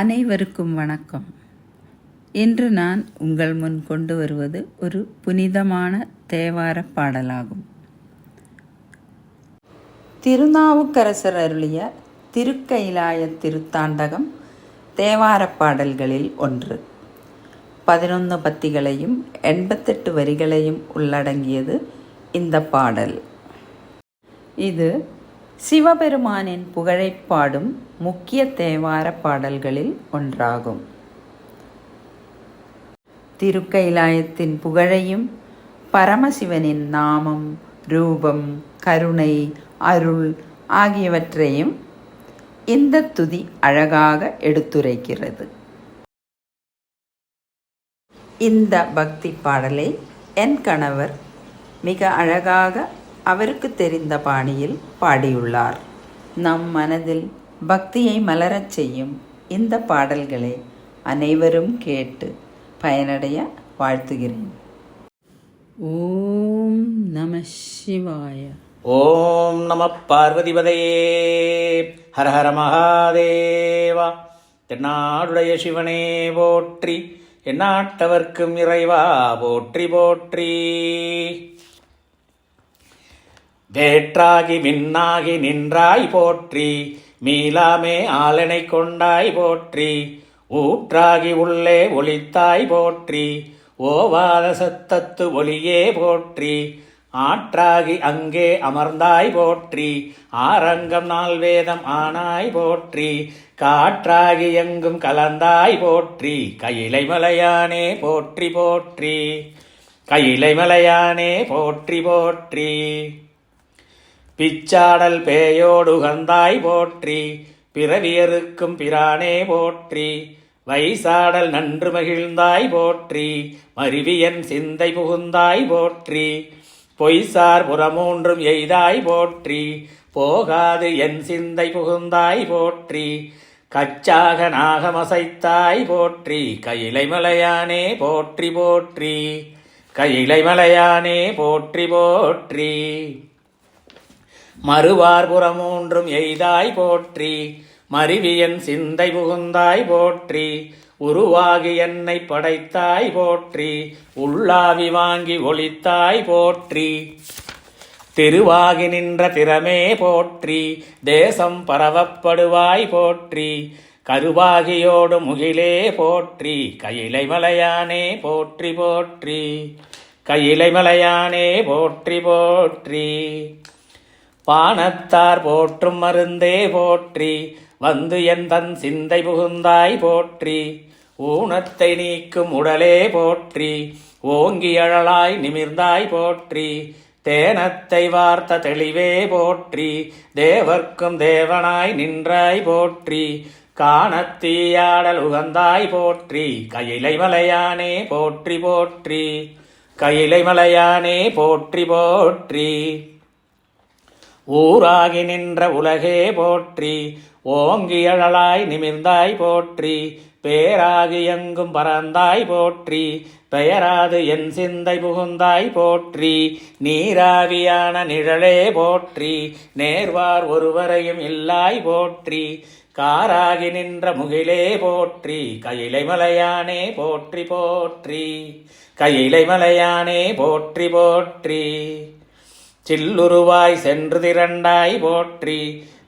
அனைவருக்கும் வணக்கம். இன்று நான் உங்கள் முன் கொண்டு வருவது ஒரு புனிதமான தேவார பாடலாகும். திருநாவுக்கரசர் அருளிய திருக்கைலாய திருத்தாண்டகம் தேவார பாடல்களில் ஒன்று. பதினொன்று பத்திகளையும் எண்பத்தெட்டு வரிகளையும் உள்ளடங்கியது இந்த பாடல். இது சிவபெருமானின் புகழை பாடும் முக்கிய தேவார பாடல்களில் ஒன்றாகும். திருக்கைலாயத்தின் புகழையும் பரமசிவனின் நாமம் ரூபம் கருணை அருள் ஆகியவற்றையும் இந்த துதி அழகாக எடுத்துரைக்கிறது. இந்த பக்தி பாடலை என் கணவர் மிக அழகாக அவருக்கு தெரிந்த பாணியில் பாடியுள்ளார். நம் மனதில் பக்தியை மலரச் செய்யும் இந்த பாடல்களை அனைவரும் கேட்டு பயனடைய வாழ்த்துகிறேன். ஓம் நம சிவாய. ஓம் நம பார்வதிபதையே ஹர ஹர மகாதேவா. தென்னாடுடைய சிவனே போற்றி எந்நாட்டவர்க்கும் இறைவா போற்றி போற்றி. வேற்றாகி விண்ணாகி நின்றாய் போற்றி மீளாமே ஆலனை கொண்டாய் போற்றி ஊற்றாகி உள்ளே ஒளித்தாய் போற்றி ஓவாத சத்தத்து ஒளியே போற்றி ஆற்றாகி அங்கே அமர்ந்தாய் போற்றி ஆரங்கம் நாள் வேதம் ஆனாய் போற்றி காற்றாகி எங்கும் கலந்தாய் போற்றி கையிலை மலையானே போற்றி போற்றி கையிலை மலையானே போற்றி போற்றி. பிச்சாடல் பேயோடு உகந்தாய் போற்றி பிறவியருக்கும் பிரானே போற்றி வைசாடல் நன்று மகிழ்ந்தாய் போற்றி மருவியன் சிந்தை புகுந்தாய் போற்றி பொய்சார் புறமூன்றும் எய்தாய் போற்றி போகாது என் சிந்தை புகுந்தாய் போற்றி கச்சாக நாகமசைத்தாய் போற்றி கையிலை மலையானே போற்றி போற்றி கையிலை மலையானே போற்றி போற்றி. மறுவார்புறமூன்றும் எய்தாய் போற்றி மருவியன் சிந்தை புகுந்தாய் போற்றி உருவாகி என்னை படைத்தாய் போற்றி உள்ளாவி வாங்கி ஒளித்தாய் போற்றி. திருவாகி நின்ற திறமே போற்றி தேசம் பரவப்படுவாய் போற்றி கருவாகியோடு முகிலே போற்றி கையிலை மலையானே போற்றி போற்றி கையிலை மலையானே போற்றி போற்றி. பானத்தார் போற்றும் மருந்தே போற்றி வந்து என் தன் சிந்தை புகுந்தாய் போற்றி ஊனத்தை நீக்கும் உடலே போற்றி ஓங்கி அழலாய் நிமிர்ந்தாய் போற்றி தேனத்தை வார்த்த தெளிவே போற்றி தேவர்க்கும் தேவனாய் நின்றாய் போற்றி காணத்தீயாடல் உகந்தாய் போற்றி கையிலை மலையானே போற்றி போற்றி கையிலை மலையானே போற்றி போற்றி. ஊராகி நின்ற உலகே போற்றி ஓங்கி அழலாய் நிமிர்ந்தாய் போற்றி பேராகி எங்கும் பறந்தாய் போற்றி பெயராது என் சிந்தை புகுந்தாய் போற்றி நீராவியான நிழலே போற்றி நேர்வார் ஒருவரையும் இல்லாய் போற்றி காராகி நின்ற முகிலே போற்றி கையிலை மலையானே போற்றி போற்றி கையிலை மலையானே போற்றி போற்றி. சில்லுருவாய் சென்று திரண்டாய் போற்றி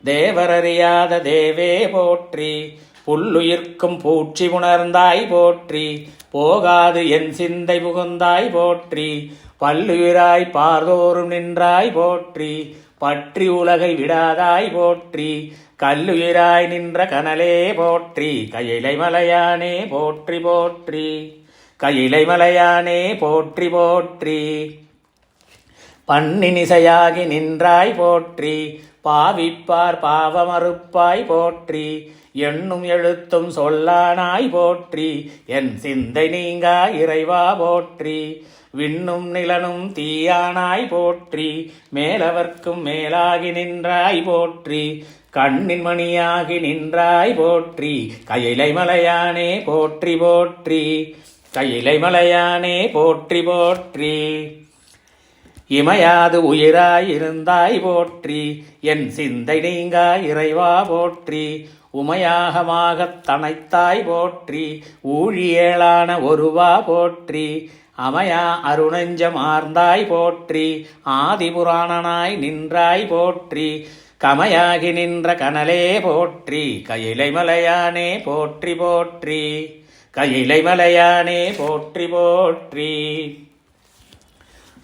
தேவரறியாத தேவே போற்றி புல்லுயிர்க்கும் பூச்சி உணர்ந்தாய் போற்றி போகாது என் சிந்தை புகுந்தாய் போற்றி பல்லுயிராய் பார்தோறும் நின்றாய் போற்றி பற்றி உலகை விடாதாய் போற்றி கல்லுயிராய் நின்ற கனலே போற்றி கையிலை மலையானே போற்றி போற்றி கையிலை மலையானே போற்றி போற்றி. பண்ணினிசையாகி நின்றாய் போற்றி பாவிப்பார் பாவமறுப்பாய் போற்றி எண்ணும் எழுத்தும் சொல்லானாய் போற்றி என் சிந்தை நீங்கா இறைவா போற்றி விண்ணும் நிலனும் தீயானாய் போற்றி மேலவர்க்கும் மேலாகி நின்றாய் போற்றி கண்ணின் மணியாகி நின்றாய் போற்றி கையிலை மலையானே போற்றி போற்றி கையிலை மலையானே போற்றி போற்றி. இமையாது உயிராயிருந்தாய் போற்றி என் சிந்தை நீங்கா இறைவா போற்றி உமையாகமாகத் தனைத்தாய் போற்றி ஊழியேளான ஒருவா போற்றி அமையா அருணஞ்சம் ஆர்ந்தாய் போற்றி ஆதிபுராணனாய் நின்றாய் போற்றி கமையாகி நின்ற கனலே போற்றி கையிலை மலையானே போற்றி போற்றி கையிலை மலையானே போற்றி போற்றி.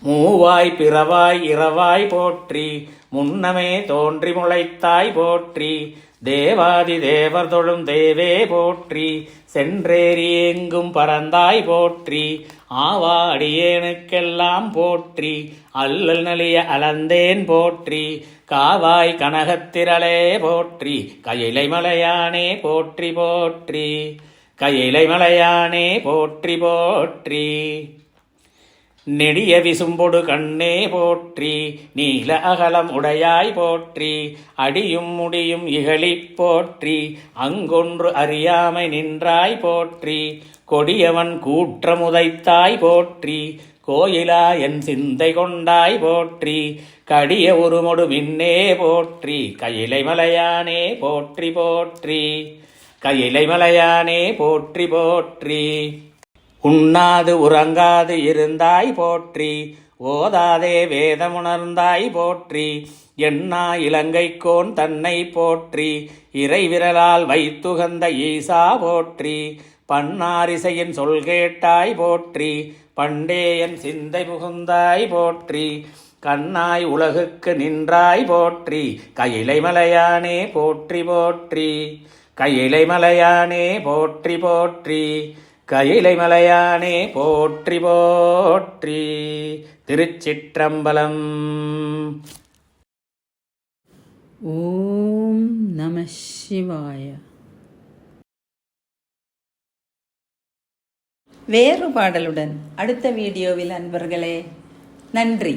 மூவாய் பிறவாய் இரவாய் போற்றி முன்னமே தோன்றி முளைத்தாய் போற்றி தேவாதி தேவர் தொழும் தேவே போற்றி சென்றேறி எங்கும் பறந்தாய் போற்றி ஆவாடியேனுக்கெல்லாம் போற்றி அல்லல் நலிய அலந்தேன் போற்றி காவாய் கனகத்திரளே போற்றி கையிலை மலையானே போற்றி போற்றி கையிலை மலையானே போற்றி போற்றி. நெடிய விசும்பொடு கண்ணே போற்றி நீல அகலம் உடையாய் போற்றி அடியும் முடியும் இகழிப் போற்றி அங்கொன்று அறியாமை நின்றாய் போற்றி கொடியவன் கூற்றமுதைத்தாய் போற்றி கோயிலா என் சிந்தை கொண்டாய் போற்றி கடிய உருமொடு மின்னே போற்றி கையிலை மலையானே போற்றி போற்றி கையிலை மலையானே போற்றி போற்றி. உண்ணாது உறங்காது இருந்தாய் போற்றி ஓதாதே வேதமுணர்ந்தாய் போற்றி எண்ணா இலங்கைக்கோன் தன்னை போற்றி இறைவிரலால் வைத்துகந்த ஈசா போற்றி பன்னாரிசையின் சொல் கேட்டாய் போற்றி பண்டேயன் சிந்தை புகுந்தாய் போற்றி கண்ணாய் உலகுக்கு நின்றாய் போற்றி கையிலை மலையானே போற்றி போற்றி கையிலை மலையானே போற்றி போற்றி கயிலை மலையானே போற்றி போற்றி. திருச்சிற்றம்பலம். ஓம் நம சிவாய. வேறு பாடலுடன் அடுத்த வீடியோவில் அன்பர்களே நன்றி.